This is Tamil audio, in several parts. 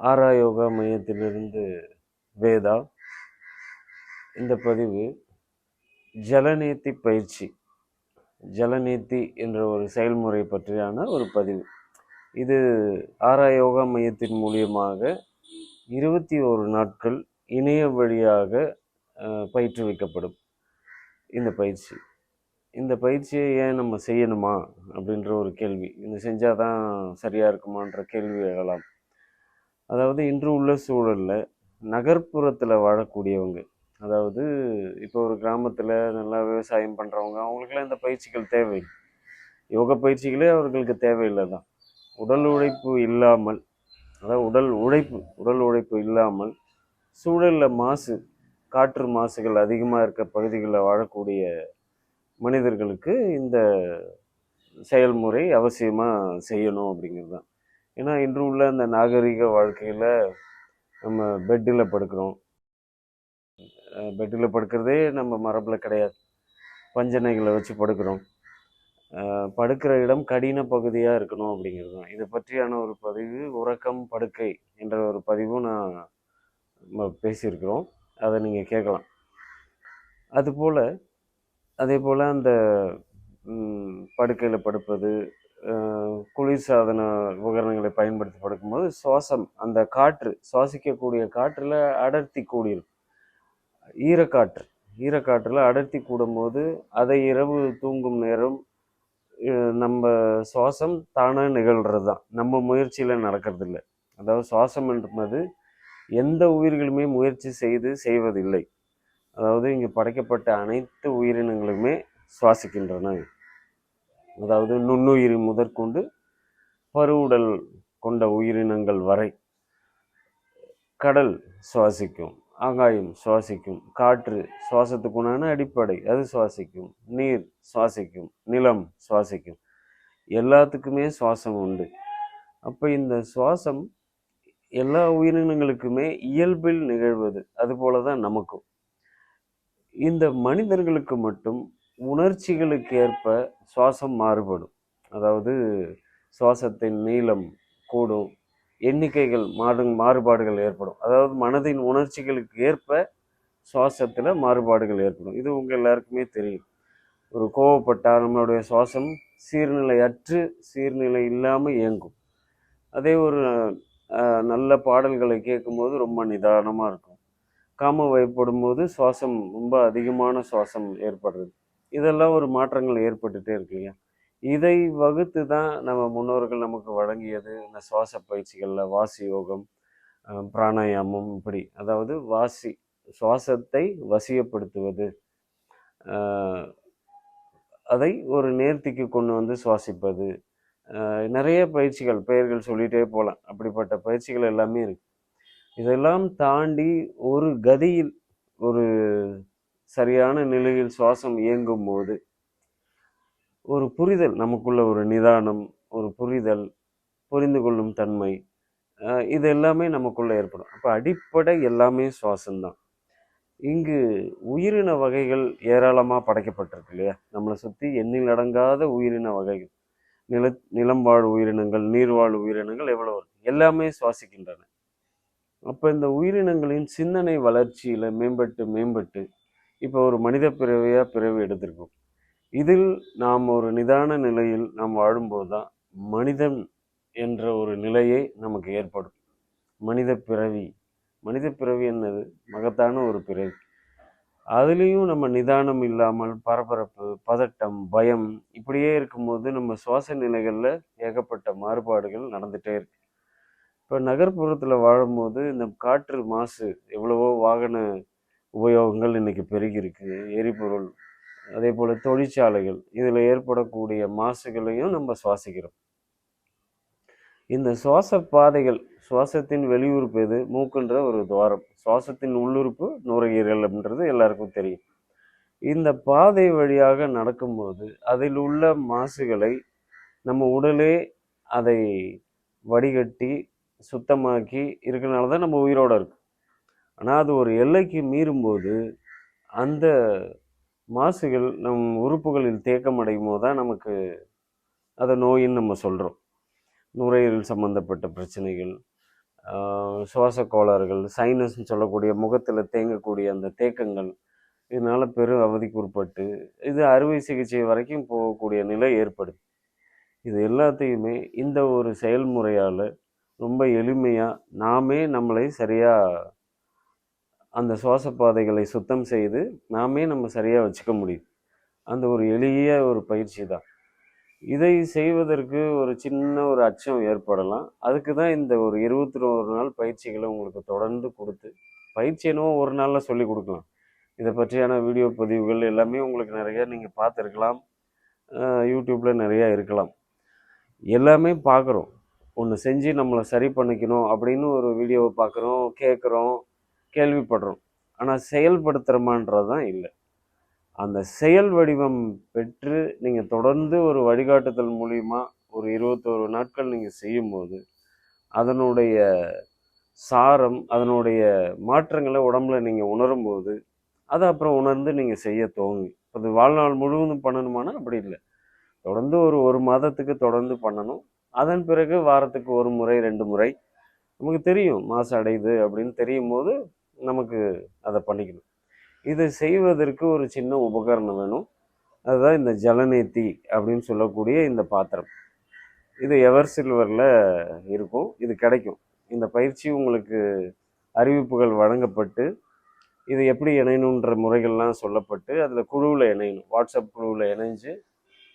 அனைவருக்கும் ஆரா யோகா மையத்திலிருந்து வேதா. இந்த பதிவு ஜலநீத்தி பயிற்சி. ஜலநீத்தி என்ற ஒரு செயல்முறை பற்றியான ஒரு பதிவு. இது ஆரா யோகா மையத்தின் மூலியமாக இருபத்தி ஒரு நாட்கள் இணைய வழியாக பயிற்றுவிக்கப்படும். இந்த பயிற்சி. இந்த பயிற்சியை ஏன் நம்ம செய்யணுமா? அப்படின்ற ஒரு கேள்வி. இது செஞ்சால் தான் சரியாக இருக்குமான்ற கேள்வி எழலாம் அதாவது இன்று உள்ள சூழலில் நகர்ப்புறத்தில் வாழக்கூடியவங்க அதாவது இப்போ ஒரு கிராமத்தில் நல்லா விவசாயம் பண்ணுறவங்க அவங்களுக்குலாம் இந்த பயிற்சிகள் தேவை யோக பயிற்சிகளே அவர்களுக்கு தேவையில்லை தான் உடல் உழைப்பு இல்லாமல் அதாவது உடல் உழைப்பு உடல் உழைப்பு இல்லாமல் சூழலில் மாசு காற்று மாசுகள் அதிகமாக இருக்க பகுதிகளில் வாழக்கூடிய மனிதர்களுக்கு இந்த செயல்முறை அவசியமாக செய்யணும் அப்படிங்கிறது தான். ஏன்னா இன்று உள்ள அந்த நாகரிக வாழ்க்கையில் நம்ம பெட்டில் படுக்கிறோம். பெட்டில் படுக்கிறதே நம்ம மரபில் கிடையாது. பஞ்சனைகளை வச்சு படுக்கிறோம். படுக்கிற இடம் கடின பகுதியாக இருக்கணும் அப்படிங்கிறது தான். இதை பற்றியான ஒரு பதிவு உறக்கம் படுக்கை என்ற ஒரு பதிவும் நான் நம்ம பேசியிருக்கிறோம். அதை நீங்கள் கேட்கலாம். அதுபோல் அதே போல் அந்த படுக்கையில் படுப்பது குளிர்சாதன உபகரணங்களை பயன்படுத்தி படுக்கும்போது சுவாசம் அந்த காற்று சுவாசிக்கக்கூடிய காற்றில் அடர்த்தி கூடியிருக்கும் ஈரக்காற்று ஈரக்காற்றில் அடர்த்தி கூடும்போது அதை இரவு தூங்கும் நேரம் நம்ம சுவாசம் தானாக நிகழ்கிறது தான் நம்ம முயற்சியில் நடக்கிறது இல்லை அதாவது சுவாசம் என்பது எந்த உயிர்களுமே முயற்சி செய்து செய்வதில்லை. அதாவது இங்கே படைக்கப்பட்ட அனைத்து உயிரினங்களுமே சுவாசிக்கின்றன. அதாவது நுண்ணுயிர் முதற்கொண்டு பருவுடல் கொண்ட உயிரினங்கள் வரை கடல் சுவாசிக்கும் ஆகாயம் சுவாசிக்கும் காற்று சுவாசத்துக்குண்டான அடிப்படை அது சுவாசிக்கும் நீர் சுவாசிக்கும் நிலம் சுவாசிக்கும். எல்லாத்துக்குமே சுவாசம் உண்டு. அப்போ இந்த சுவாசம் எல்லா உயிரினங்களுக்குமே இயல்பில் நிகழ்வது அதுபோல தான் நமக்கும். இந்த மனிதர்களுக்கு மட்டும் உணர்ச்சிகளுக்கு ஏற்ப சுவாசம் மாறுபடும். அதாவது சுவாசத்தின் நீளம் கூடும் எண்ணிக்கைகள் மாறு மாறுபாடுகள் ஏற்படும். அதாவது மனதின் உணர்ச்சிகளுக்கு ஏற்ப சுவாசத்தில் மாறுபாடுகள் ஏற்படும். இது உங்கள் எல்லாருக்குமே தெரியும். ஒரு கோவப்பட்டால் நம்மளுடைய சுவாசம் சீர்நிலையற்று சீர்நிலை இல்லாமல் இயங்கும். அதே ஒரு நல்ல பாடல்களை கேட்கும்போது ரொம்ப நிதானமாக இருக்கும். காம வயப்படும் போது சுவாசம் ரொம்ப அதிகமான சுவாசம் ஏற்படுறது. இதெல்லாம் ஒரு மாற்றங்கள் ஏற்பட்டுட்டே இருக்கு இல்லையா? இதை வகுத்து தான் நம்ம முன்னோர்கள் நமக்கு வழங்கியது இந்த சுவாச பயிற்சிகளில் வாசி யோகம் பிராணாயாமம் இப்படி. அதாவது வாசி சுவாசத்தை வசியப்படுத்துவது. அதை ஒரு நேர்த்திக்கு கொண்டு வந்து சுவாசிப்பது. நிறைய பயிற்சிகள் பெயர்கள் சொல்லிகிட்டே போகலாம் அப்படிப்பட்ட பயிற்சிகள் எல்லாமே இருக்கு. இதெல்லாம் தாண்டி ஒரு கதியில் ஒரு சரியான நிலையில் சுவாசம் இயங்கும் போது ஒரு புரிதல் நமக்குள்ள ஒரு நிதானம் ஒரு புரிதல் புரிந்து கொள்ளும் தன்மை இது எல்லாமே நமக்குள்ள ஏற்படும். அப்போ அடிப்படை எல்லாமே சுவாசம்தான். இங்கு உயிரின வகைகள் ஏராளமாக படைக்கப்பட்டிருக்கு இல்லையா? நம்மளை சுற்றி எண்ணில் அடங்காத உயிரின வகைகள். நில நிலம் வாழ் உயிரினங்கள் நீர்வாழ் உயிரினங்கள் எவ்வளோ இருக்கு? எல்லாமே சுவாசிக்கின்றன. அப்போ இந்த உயிரினங்களின் சிந்தனை வளர்ச்சியில் மேம்பட்டு மேம்பட்டு இப்போ ஒரு மனித பிறவியாக பிறவி எடுத்திருக்கோம். இதில் நாம் ஒரு நிதான நிலையில் நாம் வாழும்போது தான் மனிதன் என்ற ஒரு நிலையை நமக்கு ஏற்படும். மனித பிறவி. மனித பிறவி என்னது? மகத்தான ஒரு பிறவி. அதுலேயும் நம்ம நிதானம் இல்லாமல் பரபரப்பு பதட்டம் பயம் இப்படியே இருக்கும்போது நம்ம சுவாச நிலைகளில் ஏகப்பட்ட மாறுபாடுகள் நடந்துகிட்டே இருக்கு. இப்போ நகர்ப்புறத்தில் வாழும்போது இந்த காற்று மாசு எவ்வளவோ வாகன உபயோகங்கள் இன்னைக்கு பெருகியிருக்கு. எரிபொருள் அதே போல் தொழிற்சாலைகள். இதில் ஏற்படக்கூடிய மாசுகளையும் நம்ம சுவாசிக்கிறோம். இந்த சுவாச பாதைகள் சுவாசத்தின் வெளியுறுப்பு எது? மூக்குன்ற ஒரு துவாரம். சுவாசத்தின் உள்ளுறுப்பு நுரையீரல் அப்படின்றது எல்லாருக்கும் தெரியும். இந்த பாதை வழியாக நடக்கும்போது அதில் உள்ள மாசுகளை நம்ம உடலே அதை வடிகட்டி சுத்தமாக்கி இருக்கிறனால தான் நம்ம உயிரோடு இருக்கு ஆனால் அது ஒரு எல்லைக்கு மீறும்போது அந்த மாசுகள் நம் உறுப்புகளில் தேக்கம் அடையும் போது தான் நமக்கு அதை நோயின்னு நம்ம சொல்கிறோம் நுரையீரல் சம்மந்தப்பட்ட பிரச்சனைகள் சுவாச கோளாறுகள் சைனஸ்னு சொல்லக்கூடிய முகத்தில் தேங்கக்கூடிய அந்த தேக்கங்கள் இதனால் பெரும் அவதிக்கு உட்பட்டு இது அறுவை சிகிச்சை வரைக்கும் போகக்கூடிய நிலை ஏற்படுது. இது எல்லாத்தையுமே இந்த ஒரு செயல்முறையால் ரொம்ப எளிமையாக நாமே நம்மளை சரியாக அந்த சுவாச பாதைகளை சுத்தம் செய்து நாமே நம்ம சரியாக வச்சுக்க முடியும். அந்த ஒரு எளிய ஒரு பயிற்சி தான். இதை செய்வதற்கு ஒரு சின்ன ஒரு அச்சம் ஏற்படலாம். அதுக்கு தான் இந்த ஒரு இருபத்தி ஒரு நாள் பயிற்சிகளை உங்களுக்கு தொடர்ந்து கொடுத்து பயிற்சி என்னவோ ஒரு நாளில் சொல்லி கொடுக்கலாம். இதை பற்றியான வீடியோ பதிவுகள் எல்லாமே உங்களுக்கு நிறையா நீங்கள் பார்த்துருக்கலாம். யூடியூப்பில் நிறையா இருக்கலாம். எல்லாமே பார்க்குறோம். ஒன்று செஞ்சு நம்மளை சரி பண்ணிக்கணும் அப்படின்னு ஒரு வீடியோவை பார்க்குறோம் கேட்குறோம். கேள்விப்படுறோம். ஆனால் செயல்படுத்துகிறோமான்றது தான் இல்லை. அந்த செயல் வடிவம் பெற்று நீங்கள் தொடர்ந்து ஒரு வழிகாட்டுதல் மூலியமாக ஒரு இருபத்தோரு நாட்கள் நீங்கள் செய்யும்போது அதனுடைய சாரம் அதனுடைய மாற்றங்களை உடம்புல நீங்கள் உணரும்போது அதை அப்புறம் உணர்ந்து நீங்கள் செய்ய தோங்கும் அது வாழ்நாள் முழுவதும் பண்ணணுமானா அப்படி இல்லை. தொடர்ந்து ஒரு ஒரு மாதத்துக்கு தொடர்ந்து பண்ணணும். அதன் பிறகு வாரத்துக்கு ஒரு முறை ரெண்டு முறை. நமக்கு தெரியும் மாதம் அடையுது அப்படின்னு தெரியும் போது நமக்கு அதை பண்ணிக்கணும். இதை செய்வதற்கு ஒரு சின்ன உபகரணம் வேணும். அதுதான் இந்த ஜலநேத்தி அப்படின்னு சொல்லக்கூடிய இந்த பாத்திரம். இது எவர் சில்வரில் இருக்கும். இது கிடைக்கும். இந்த பயிற்சி உங்களுக்கு அறிவிப்புகள் வழங்கப்பட்டு இது எப்படி இணையணுன்ற முறைகள்லாம் சொல்லப்பட்டு அதில் குழுவில் இணையணும். வாட்ஸ்அப் குழுவில் இணைஞ்சு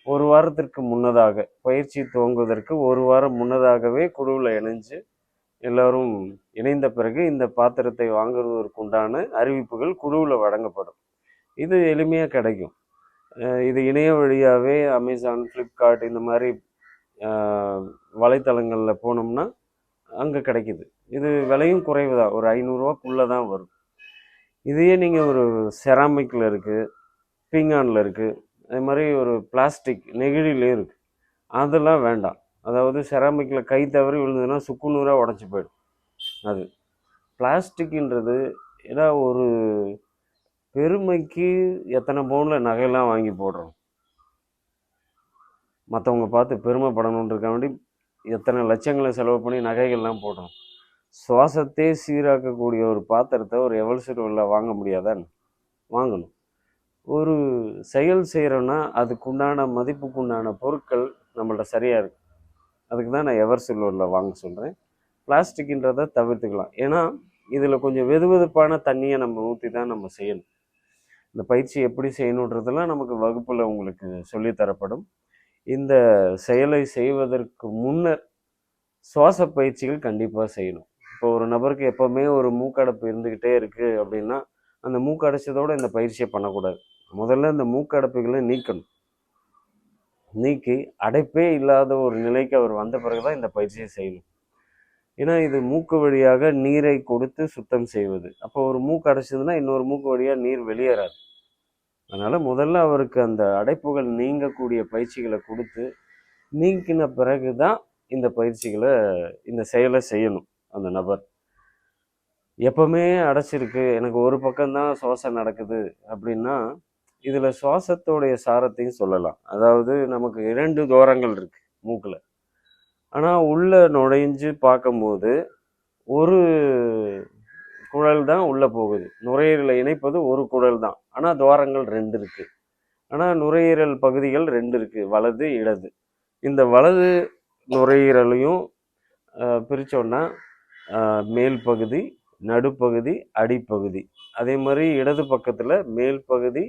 ஒரு வாரத்திற்கு முன்னதாக பயிற்சி துவங்குவதற்கு ஒரு வாரம் முன்னதாகவே குழுவில் இணைஞ்சு எல்லோரும் இணைந்த பிறகு இந்த பாத்திரத்தை வாங்குவதற்கு உண்டான அறிவிப்புகள் குழுவில் வழங்கப்படும். இது எளிமையாக கிடைக்கும். இது இணைய வழியாகவே அமேசான் ஃப்ளிப்கார்ட் இந்த மாதிரி வலைத்தளங்களில் போனோம்னா அங்கே கிடைக்குது. இது விலையும் குறைவு தான் ஒரு ஐநூறுரூவாக்குள்ளே தான் வரும். இதையே நீங்கள் ஒரு செராமிக்கில் இருக்குது பீங்கானில் இருக்குது அதே மாதிரி ஒரு பிளாஸ்டிக் நெகிழிலையும் இருக்குது அதெல்லாம் வேண்டாம். அதாவது செராமிக்கில் கை தவறி விழுந்ததுன்னா சுக்குநூறாக உடஞ்சி போயிடும். அது. பிளாஸ்டிக்ன்றது ஏன்னா ஒரு பெருமைக்கு எத்தனை பவுனில் நகையெல்லாம் வாங்கி போடுறோம். மற்றவங்க பார்த்து பெருமைப்படணுன்றதுக்காக வேண்டி எத்தனை லட்சங்களை செலவு பண்ணி நகைகள்லாம் போடுறோம். சுவாசத்தையே சீராக்கக்கூடிய ஒரு பாத்திரத்தை ஒரு எவல் சிறுவில் வாங்க முடியாதான் வாங்கணும். ஒரு செயல் செய்கிறோன்னா அதுக்குண்டான மதிப்புக்குண்டான பொருட்கள் நம்மள்ட்ட சரியாக இருக்குது அதுக்கு தான் நான் எவர் சில்வரில் வாங்க சொல்கிறேன் பிளாஸ்டிக்ன்றதை தவிர்த்துக்கலாம். ஏன்னா இதில் கொஞ்சம் வெது வெதுப்பான தண்ணியை நம்ம ஊற்றி தான் நம்ம செய்யணும். இந்த பயிற்சி எப்படி செய்யணுன்றதெல்லாம் நமக்கு வகுப்பில் உங்களுக்கு சொல்லித் தரப்படும். இந்த செயலை செய்வதற்கு முன்னர் சுவாச பயிற்சிகள் கண்டிப்பாக செய்யணும். இப்போ ஒரு நபருக்கு எப்போவுமே ஒரு மூக்கடைப்பு இருந்துக்கிட்டே இருக்குது அப்படின்னா அந்த மூக்கடைச்சதோட இந்த பயிற்சியை பண்ணக்கூடாது. முதல்ல இந்த மூக்கடைப்புகளை நீக்கணும். நீக்கி அடைப்பே இல்லாத ஒரு நிலைக்கு அவர் வந்த பிறகு தான் இந்த பயிற்சியை செய்யணும் ஏன்னா இது மூக்கு வழியாக நீரை கொடுத்து சுத்தம் செய்வது. அப்போ ஒரு மூக்கு அடைச்சதுன்னா இன்னொரு மூக்கு வழியாக நீர் வெளியேறாது. அதனால் முதல்ல அவருக்கு அந்த அடைப்புகள் நீங்கக்கூடிய பயிற்சிகளை கொடுத்து நீக்கின பிறகு தான் இந்த பயிற்சிகளை இந்த செயலை செய்யணும் அந்த நபர். எப்பவுமே அடைச்சிருக்கு எனக்கு ஒரு பக்கம்தான் சுவாசம் நடக்குது அப்படின்னா இதில் சுவாசத்தோடைய சாரத்தையும் சொல்லலாம். அதாவது நமக்கு இரண்டு தோரங்கள் இருக்கு மூக்கில். ஆனால் உள்ளே நுழைஞ்சு பார்க்கும்போது ஒரு குழல் தான் உள்ளே போகுது. நுரையீரலை இணைப்பது ஒரு குழல் தான். ஆனால் துவாரங்கள் ரெண்டு இருக்குது ஆனால் நுரையீரல் பகுதிகள் ரெண்டு இருக்குது வலது இடது. இந்த வலது நுரையீரலையும் பிரித்தோன்னா மேல் பகுதி நடுப்பகுதி அடிப்பகுதி. அதே மாதிரி இடது பக்கத்தில் மேல் பகுதி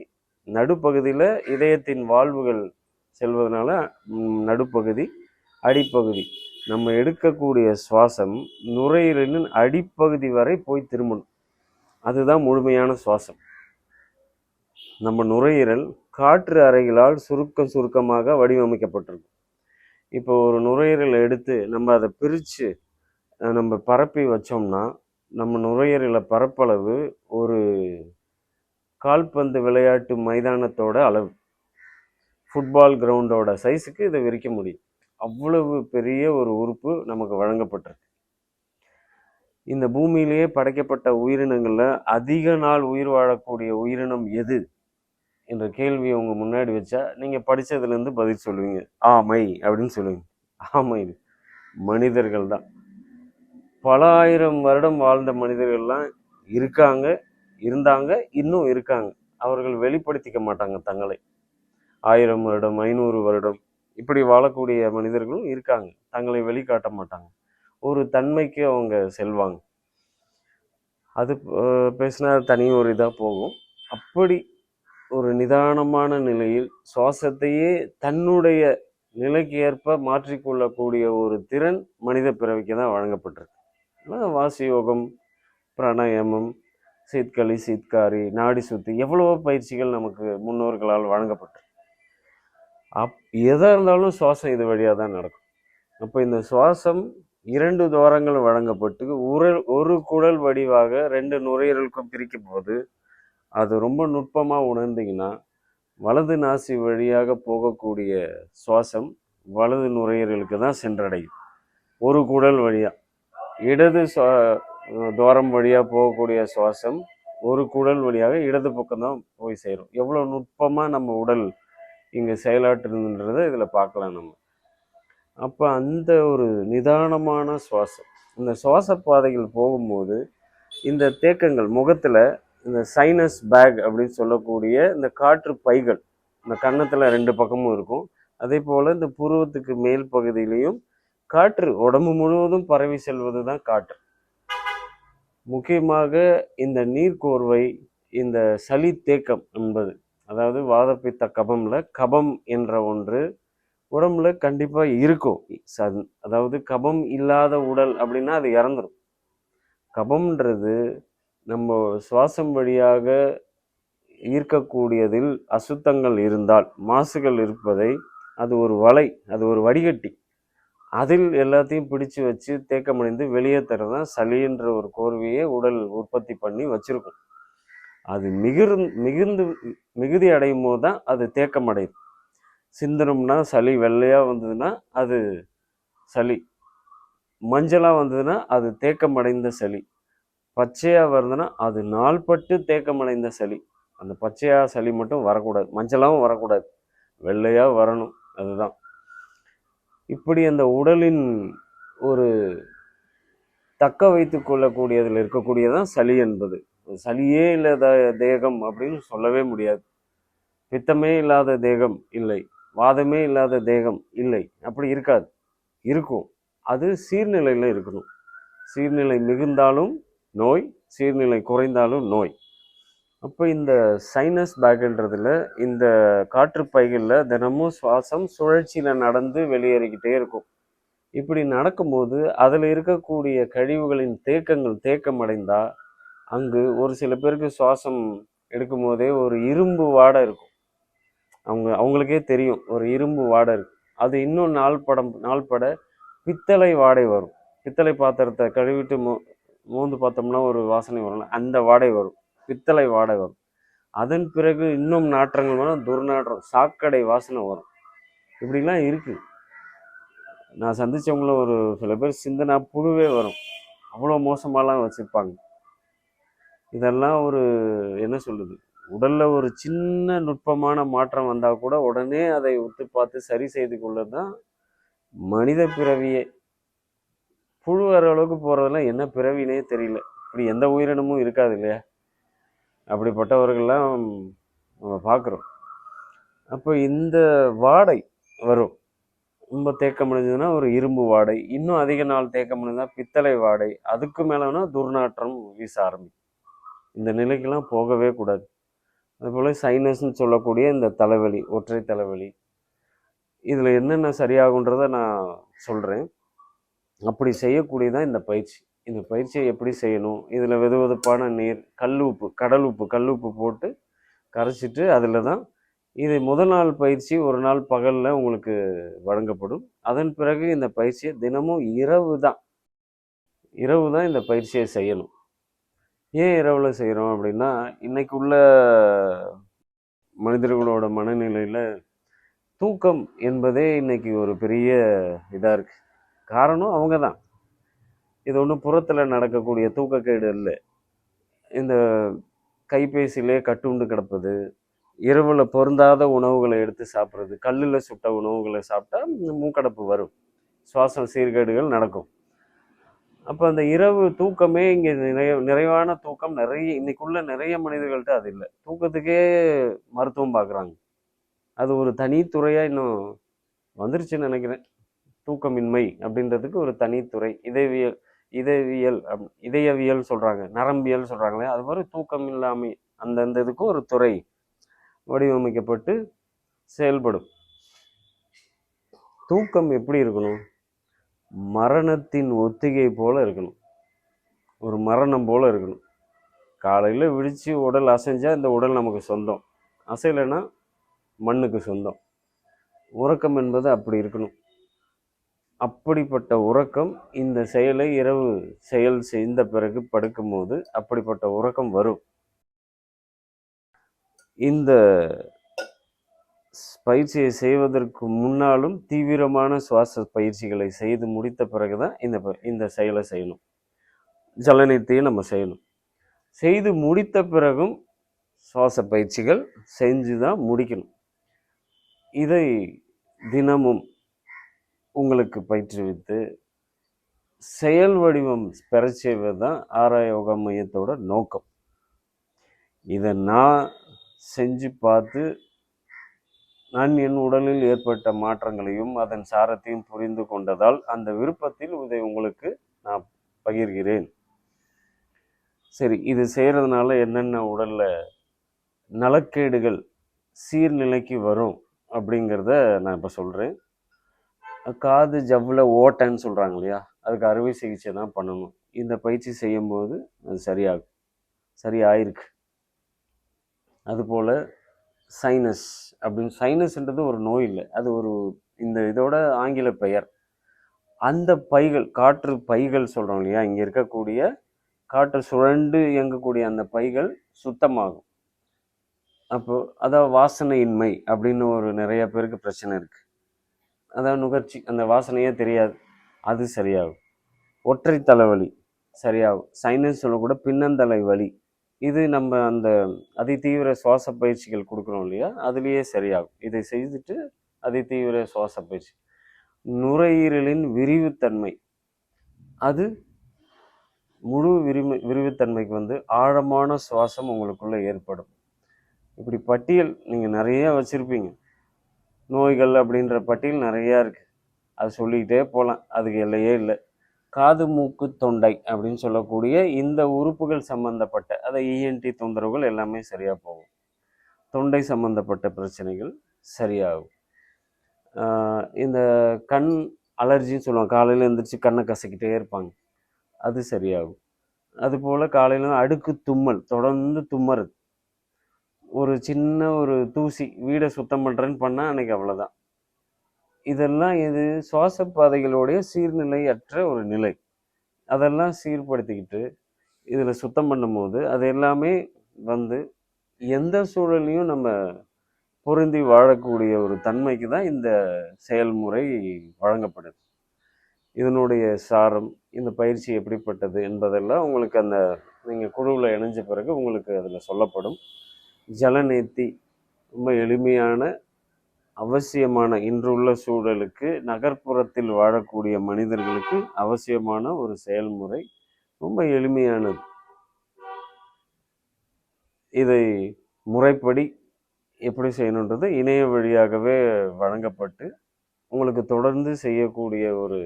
நடுப்பகுதியில் இதயத்தின் வாழ்வுகள் செல்வதனால நடுப்பகுதி அடிப்பகுதி. நம்ம எடுக்கக்கூடிய சுவாசம் நுரையீரலின் அடிப்பகுதி வரை போய் திரும்பணும். அதுதான் முழுமையான சுவாசம். நம்ம நுரையீரல் காற்று அறைகளால் சுருக்கம் சுருக்கமாக வடிவமைக்கப்பட்டிருக்கும். இப்போ ஒரு நுரையீரலை எடுத்து நம்ம அதை பிரித்து நம்ம பரப்பி வச்சோம்னா நம்ம நுரையீரலை பரப்பளவு ஒரு கால்பந்து விளையாட்டு மைதானத்தோட அளவு. ஃபுட்பால் கிரவுண்டோட சைஸுக்கு இதை விரிக்க முடியும். அவ்வளவு பெரிய ஒரு உறுப்பு நமக்கு வழங்கப்பட்டிருக்கு. இந்த பூமியிலேயே படைக்கப்பட்ட உயிரினங்களில் அதிக நாள் உயிர் வாழக்கூடிய உயிரினம் எது? என்ற கேள்வியை உங்க முன்னாடி வச்சா நீங்கள் படிச்சதுலேருந்து பதில் சொல்லுவீங்க. ஆமை அப்படின்னு சொல்லுவீங்க. ஆமை மனிதர்கள் தான் பல ஆயிரம் வருடம் வாழ்ந்த மனிதர்கள்லாம் இருக்காங்க. இருந்தாங்க இன்னும் இருக்காங்க. அவர்கள் வெளிப்படுத்திக்க மாட்டாங்க தங்களை. ஆயிரம் வருடம் ஐநூறு வருடம் இப்படி வாழக்கூடிய மனிதர்களும் இருக்காங்க. தங்களை வெளிக்காட்ட மாட்டாங்க. ஒரு தன்மைக்கு அவங்க செல்வாங்க. அது பேசினா தனி ஒரு இதாக போகும். அப்படி ஒரு நிதானமான நிலையில் சுவாசத்தையே தன்னுடைய நிலைக்கு ஏற்ப மாற்றிக்கொள்ளக்கூடிய ஒரு திறன் மனித பிறவிக்கு தான் வழங்கப்பட்டிருக்கு. வாசி யோகம் பிராணாயாமம் சீத்களி சீத்காரி நாடி சுத்தி எவ்வளவோ பயிற்சிகள் நமக்கு முன்னோர்களால் வழங்கப்பட்டு. அப் எதாக இருந்தாலும் சுவாசம் இது வழியாக தான் நடக்கும். அப்போ இந்த சுவாசம் இரண்டு துவாரங்கள் வழங்கப்பட்டு ஒரு ஒரு குழல் வடிவாக ரெண்டு நுரையீரலுக்கும் பிரிக்கும் போது அது ரொம்ப நுட்பமாக உணர்ந்தீங்கன்னா வலது நாசி வழியாக போகக்கூடிய சுவாசம் வலது நுரையீரலுக்கு தான் சென்றடையும். ஒரு குடல் வழியாக இடது தோரம் வழியாக போகக்கூடிய சுவாசம் ஒரு குடல் வழியாக இடது பக்கம் தான் போய் சேரும். எவ்வளோ நுட்பமாக நம்ம உடல் இங்கே செயலாற்றுதுன்றதை இதில் பார்க்கலாம் நம்ம. அப்போ அந்த ஒரு நிதானமான சுவாசம். இந்த சுவாச பாதைகள் போகும்போது இந்த தேக்கங்கள் முகத்தில் இந்த சைனஸ் பேக் அப்படின்னு சொல்லக்கூடிய இந்த காற்று பைகள் இந்த கன்னத்தில் ரெண்டு பக்கமும் இருக்கும். அதே போல் இந்த புருவத்துக்கு மேல் பகுதியிலையும் காற்று உடம்பு முழுவதும் பரவி செல்வது தான் காற்று. முக்கியமாக இந்த நீர்க்கோர்வை இந்த சளி தேக்கம் என்பது அதாவது வாதப்பித்த கபமில் கபம் என்ற ஒன்று உடம்புல கண்டிப்பாக இருக்கும். சன் அதாவது கபம் இல்லாத உடல் அப்படின்னா அது இறந்துடும் கபம்ன்றது நம்ம சுவாசம் வழியாக ஈர்க்கக்கூடியதில் அசுத்தங்கள் இருந்தால் மாசுகள் இருப்பதை அது ஒரு வலை அது ஒரு வடிகட்டி. அதில் எல்லாத்தையும் பிடிச்சு வச்சு தேக்கமடைந்து வெளியே தரதான் சளின்ற ஒரு கோர்வையை உடல் உற்பத்தி பண்ணி வச்சிருக்கும். அது மிகுர் மிகுந்து மிகுதி அடையும் போது தான் அது தேக்கமடையுது சிந்தனம்னா சளி வெள்ளையாக வந்ததுன்னா அது சளி. மஞ்சளாக வந்ததுன்னா அது தேக்கமடைந்த சளி. பச்சையாக வருதுன்னா அது நாள்பட்டு தேக்கமடைந்த சளி. அந்த பச்சையாக சளி மட்டும் வரக்கூடாது. மஞ்சளாகவும் வரக்கூடாது. வெள்ளையாக வரணும். அதுதான். இப்படி அந்த உடலின் ஒரு தக்க வைத்து கொள்ளக்கூடியதில் இருக்கக்கூடியதான் சளி என்பது. சளியே இல்லாத தேகம் அப்படின்னு சொல்லவே முடியாது. பித்தமே இல்லாத தேகம் இல்லை. வாதமே இல்லாத தேகம் இல்லை. அப்படி இருக்காது. இருக்கும். அது சீர்நிலையில் இருக்கணும். சீர்நிலை மிகுந்தாலும் நோய் சீர்நிலை குறைந்தாலும் நோய். அப்போ இந்த சைனஸ் பேக்குன்றதுல இந்த காற்று பைகளில் தினமும் சுவாசம் சுழற்சியில் நடந்து வெளியேறிக்கிட்டே இருக்கும். இப்படி நடக்கும்போது அதில் இருக்கக்கூடிய கழிவுகளின் தேக்கங்கள் தேக்கம் அடைந்தால் அங்கு ஒரு சில பேருக்கு சுவாசம் எடுக்கும்போதே ஒரு இரும்பு வாடை இருக்கும். அவங்க அவங்களுக்கே தெரியும் ஒரு இரும்பு வாடை இருக்கும் அது இன்னும் நாள் படம் நாள் பட பித்தளை வாடை வரும். பித்தளை பாத்திரத்தை கழுவிட்டு மோ மோந்து பார்த்தோம்னா ஒரு வாசனை வரும்ல அந்த வாடை வரும். பித்தளை வாடை வரும் அதன் பிறகு இன்னும் நாற்றங்கள் வரும் துர்நாற்றம் சாக்கடை வாசனை வரும். இப்படிலாம் இருக்கு. நான் சந்திச்சவங்கள ஒரு சில பேர் சிந்தனா புழுவே வரும். அவ்வளோ மோசமாலாம் வச்சுருப்பாங்க இதெல்லாம் ஒரு என்ன சொல்லுது உடல்ல ஒரு சின்ன நுட்பமான மாற்றம் வந்தால் கூட உடனே அதை ஒத்து பார்த்து சரி செய்து கொள்ள தான் மனித பிறவியே. புழு வர அளவுக்கு போகிறதெல்லாம் என்ன பிறவினே தெரியல. இப்படி எந்த உயிரினமும் இருக்காது இல்லையா? அப்படிப்பட்டவர்கள்லாம் நம்ம பார்க்குறோம். அப்போ இந்த வாடை வரும். ரொம்ப தேக்கம் அடைஞ்சதுன்னா ஒரு இரும்பு வாடை இன்னும் அதிக நாள் தேக்கம் அடைஞ்சா பித்தளை வாடை அதுக்கு மேலேனா துர்நாற்றம் வீச ஆரம்பிக்கும். இந்த நிலைக்கெல்லாம் போகவே கூடாது. அதுபோல் சைனஸ்ன்னு சொல்லக்கூடிய இந்த தலைவலி ஒற்றை தலைவலி இதில் என்னென்ன சரியாகுன்றதை நான் சொல்கிறேன் அப்படி செய்யக்கூடியதான் இந்த பயிற்சி. இந்த பயிற்சியை எப்படி செய்யணும்? இதில் வெது வெதுப்பான நீர் கல் உப்பு கடல் உப்பு கல் உப்பு போட்டு கரைச்சிட்டு அதில் தான் இது முதல் நாள் பயிற்சி ஒரு நாள் பகலில் உங்களுக்கு வழங்கப்படும். அதன் பிறகு இந்த பயிற்சியை தினமும் இரவு தான் இரவு தான் இந்த பயிற்சியை செய்யணும். ஏன் இரவில் செய்கிறோம் அப்படின்னா இன்னைக்கு உள்ள மனிதர்களோட மனநிலையில் தூக்கம் என்பதே இன்னைக்கு ஒரு பெரிய இதாக இருக்குது காரணம் அவங்க தான். இது ஒன்றும் புறத்தில் நடக்கக்கூடிய தூக்கக்கேடு இல்லை இந்த கைபேசியிலே கட்டுண்டு கிடப்பது இரவில் பொருந்தாத உணவுகளை எடுத்து சாப்பிட்றது கல்லில் சுட்ட உணவுகளை சாப்பிட்டா மூக்கடப்பு வரும். சுவாச சீர்கேடுகள் நடக்கும். அப்போ அந்த இரவு தூக்கமே இங்கே நிறைய நிறைவான தூக்கம் நிறைய இன்னைக்குள்ள நிறைய மனிதர்கள்ட்ட அது இல்லை. தூக்கத்துக்கே மருத்துவம் பார்க்குறாங்க அது ஒரு தனித்துறையாக இன்னும் வந்துருச்சுன்னு நினைக்கிறேன். தூக்கமின்மை அப்படின்றதுக்கு ஒரு தனித்துறை இதயவியல் இதயவியல் அப்- இதயவியல் சொல்கிறாங்க நரம்பியல் சொல்கிறாங்களே அது மாதிரி தூக்கம் இல்லாமை அந்தந்த இதுக்கும் ஒரு துறை வடிவமைக்கப்பட்டு செயல்படும். தூக்கம் எப்படி இருக்கணும்? மரணத்தின் ஒத்திகை போல் இருக்கணும். ஒரு மரணம் போல் இருக்கணும். காலையில் விழித்து உடல் அசைஞ்சால் இந்த உடல் நமக்கு சொந்தம். அசையலைன்னா மண்ணுக்கு சொந்தம். உறக்கம் என்பது அப்படி இருக்கணும். அப்படிப்பட்ட உறக்கம் இந்த செயலை இரவு செயல் செய்த பிறகு படுக்கும்போது அப்படிப்பட்ட உறக்கம் வரும். இந்த ஸ்- பயிற்சியை செய்வதற்கு முன்னாலும் தீவிரமான சுவாச பயிற்சிகளை செய்து முடித்த பிறகுதான் இந்த ப- இந்த செயலை செய்யணும். ஜலனியத்தையும் நம்ம செய்யணும். செய்து முடித்த பிறகும் சுவாச பயிற்சிகள் செஞ்சு தான் முடிக்கணும். இதை தினமும் உங்களுக்கு பயிற்றுவித்து செயல் வடிவம் பெற செய்வது தான் ஆராய யோகா மையத்தோட நோக்கம். இதை நான் செஞ்சு பார்த்து நான் என் உடலில் ஏற்பட்ட மாற்றங்களையும் அதன் சாரத்தையும் புரிந்து கொண்டதால் அந்த விருப்பத்தில் இதை உங்களுக்கு நான் பகிர்கிறேன். சரி இது செய்கிறதுனால என்னென்ன உடலில் நலக்கேடுகள் சீர்நிலைக்கு வரும் அப்படிங்கிறத நான் இப்போ சொல்கிறேன் காது ஜவ்வில் ஓட்டைன்னு சொல்கிறாங்க இல்லையா? அதுக்கு அறுவை சிகிச்சை தான் பண்ணணும். இந்த பயிற்சி செய்யும்போது அது சரியாகும். சரியாயிருக்கு. அதுபோல் சைனஸ் அப்படின்னு சைனஸ்ன்றது ஒரு நோய் இல்லை. அது ஒரு இந்த இதோட ஆங்கில பெயர். அந்த பைகள் காற்று பைகள் சொல்கிறோம் இல்லையா? இங்கே இருக்கக்கூடிய காற்று சுழண்டு இயங்கக்கூடிய அந்த பைகள் சுத்தமாகும். அப்போ அதாவது வாசனையின்மை அப்படின்னு ஒரு நிறைய பேருக்கு பிரச்சனை இருக்குது அதாவது நுகர்ச்சி அந்த வாசனையே தெரியாது. அது சரியாகும். ஒற்றை தலைவலி சரியாகும். சைனஸ் சொல்லக்கூட பின்னந்தலை வலி. இது நம்ம அந்த அதி தீவிர சுவாச பயிற்சிகள் கொடுக்குறோம் இல்லையா? அதுலேயே சரியாகும். இதை செய்துட்டு அதி தீவிர சுவாச பயிற்சி. நுரையீரலின் விரிவுத்தன்மை. அது முழு விரிமை விரிவுத்தன்மைக்கு வந்து ஆழமான சுவாசம் உங்களுக்குள்ளே ஏற்படும். இப்படி பட்டியல் நீங்கள் நிறைய வச்சுருப்பீங்க. நோய்கள் அப்படின்ற பட்டியல் நிறையா இருக்குது அது சொல்லிக்கிட்டே போகலாம் அதுக்கு எல்லையே இல்லை. காது மூக்கு தொண்டை அப்படின்னு சொல்லக்கூடிய இந்த உறுப்புகள் சம்பந்தப்பட்ட அதை இஎன்டி தொந்தரவுகள் எல்லாமே சரியாக போகும். தொண்டை சம்பந்தப்பட்ட பிரச்சனைகள் சரியாகும். இந்த கண் அலர்ஜின்னு சொல்லுவாங்க. காலையில் எழுந்திரிச்சு கண்ணை கசக்கிட்டே இருப்பாங்க. அது சரியாகும். அதுபோல் காலையில் அடுக்கு தும்மல் தொடர்ந்து தும்மறது ஒரு சின்ன ஒரு தூசி வீடை சுத்தம் பண்ணுறேன்னு பண்ணால் அன்றைக்கி அவ்வளோதான் இதெல்லாம் இது சுவாச பாதைகளுடைய சீர்நிலையற்ற ஒரு நிலை. அதெல்லாம் சீர்படுத்திக்கிட்டு இதில் சுத்தம் பண்ணும்போது அது எல்லாமே வந்து எந்த சூழலையும் நம்ம பொருந்தி வாழக்கூடிய ஒரு தன்மைக்கு தான் இந்த செயல்முறை வழங்கப்படுது. இதனுடைய சாரம் இந்த பயிற்சி எப்படிப்பட்டது என்பதெல்லாம் உங்களுக்கு அந்த நீங்கள் குழுவில் இணைஞ்ச பிறகு உங்களுக்கு அதில் சொல்லப்படும். ஜலநீத்தி ரொம்ப எளிமையான அவசியமான இன்றுள்ள சூழலுக்கு நகர்ப்புறத்தில் வாழக்கூடிய மனிதர்களுக்கு அவசியமான ஒரு செயல்முறை ரொம்ப எளிமையானது. இதை முறைப்படி எப்படி செய்யணுன்றது இணைய வழியாகவே வழங்கப்பட்டு உங்களுக்கு தொடர்ந்து செய்யக்கூடிய ஒரு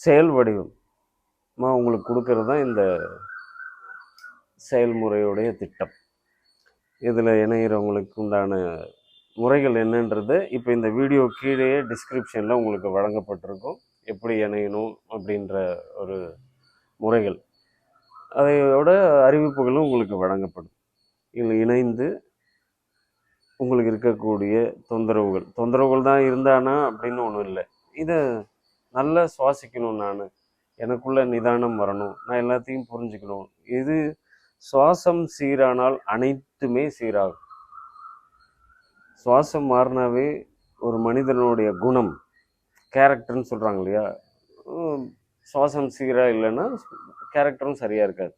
செயல் வடிவமாக உங்களுக்கு கொடுக்கறது தான் இந்த செயல்முறையுடைய திட்டம். இதில் இணைகிறவங்களுக்கு உண்டான முறைகள் என்னன்றது இப்போ இந்த வீடியோ கீழே டிஸ்கிரிப்ஷனில் உங்களுக்கு வழங்கப்பட்டிருக்கும். எப்படி இணையணும் அப்படின்ற ஒரு முறைகள். அதையோட அறிவிப்புகளும் உங்களுக்கு வழங்கப்படும். இதில் இணைந்து உங்களுக்கு இருக்கக்கூடிய தொந்தரவுகள். தொந்தரவுகள் தான் இருந்தானா அப்படின்னு ஒன்றும் இல்லை. இதை நல்லா சுவாசிக்கணும் நான். எனக்குள்ளே நிதானம் வரணும். நான் எல்லாத்தையும் புரிஞ்சுக்கணும். இது சுவாசம் சீரானால் அனைத்துமே சீராகும். சுவாசம் மாறினாவே ஒரு மனிதனுடைய குணம் கேரக்டர்னு சொல்கிறாங்க இல்லையா? சுவாசம் சீராக இல்லைன்னா கேரக்டரும் சரியாக இருக்காது.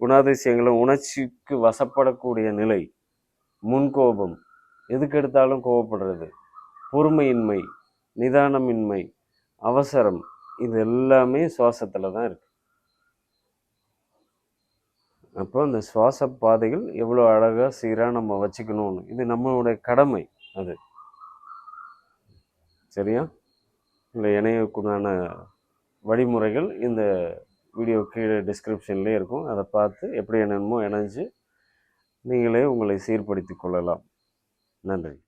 குணாதிசயங்களும் உணர்ச்சிக்கு வசப்படக்கூடிய நிலை முன்கோபம். எதுக்கு எடுத்தாலும் கோபப்படுறது? பொறுமையின்மை நிதானமின்மை அவசரம் இது எல்லாமே சுவாசத்தில் தான் இருக்குது அப்போ அந்த சுவாச பாதைகள் எவ்வளோ அழகாக சீராக நம்ம வச்சுக்கணும்னு. இது நம்மளுடைய கடமை அது. சரியா? இல்லை இணையக்குண்டான வழிமுறைகள் இந்த வீடியோ கீழே டிஸ்கிரிப்ஷன்லேயே இருக்கும். அதை பார்த்து எப்படி என்னென்னமோ இணைஞ்சு நீங்களே உங்களை சீர்படுத்தி கொள்ளலாம். நன்றி.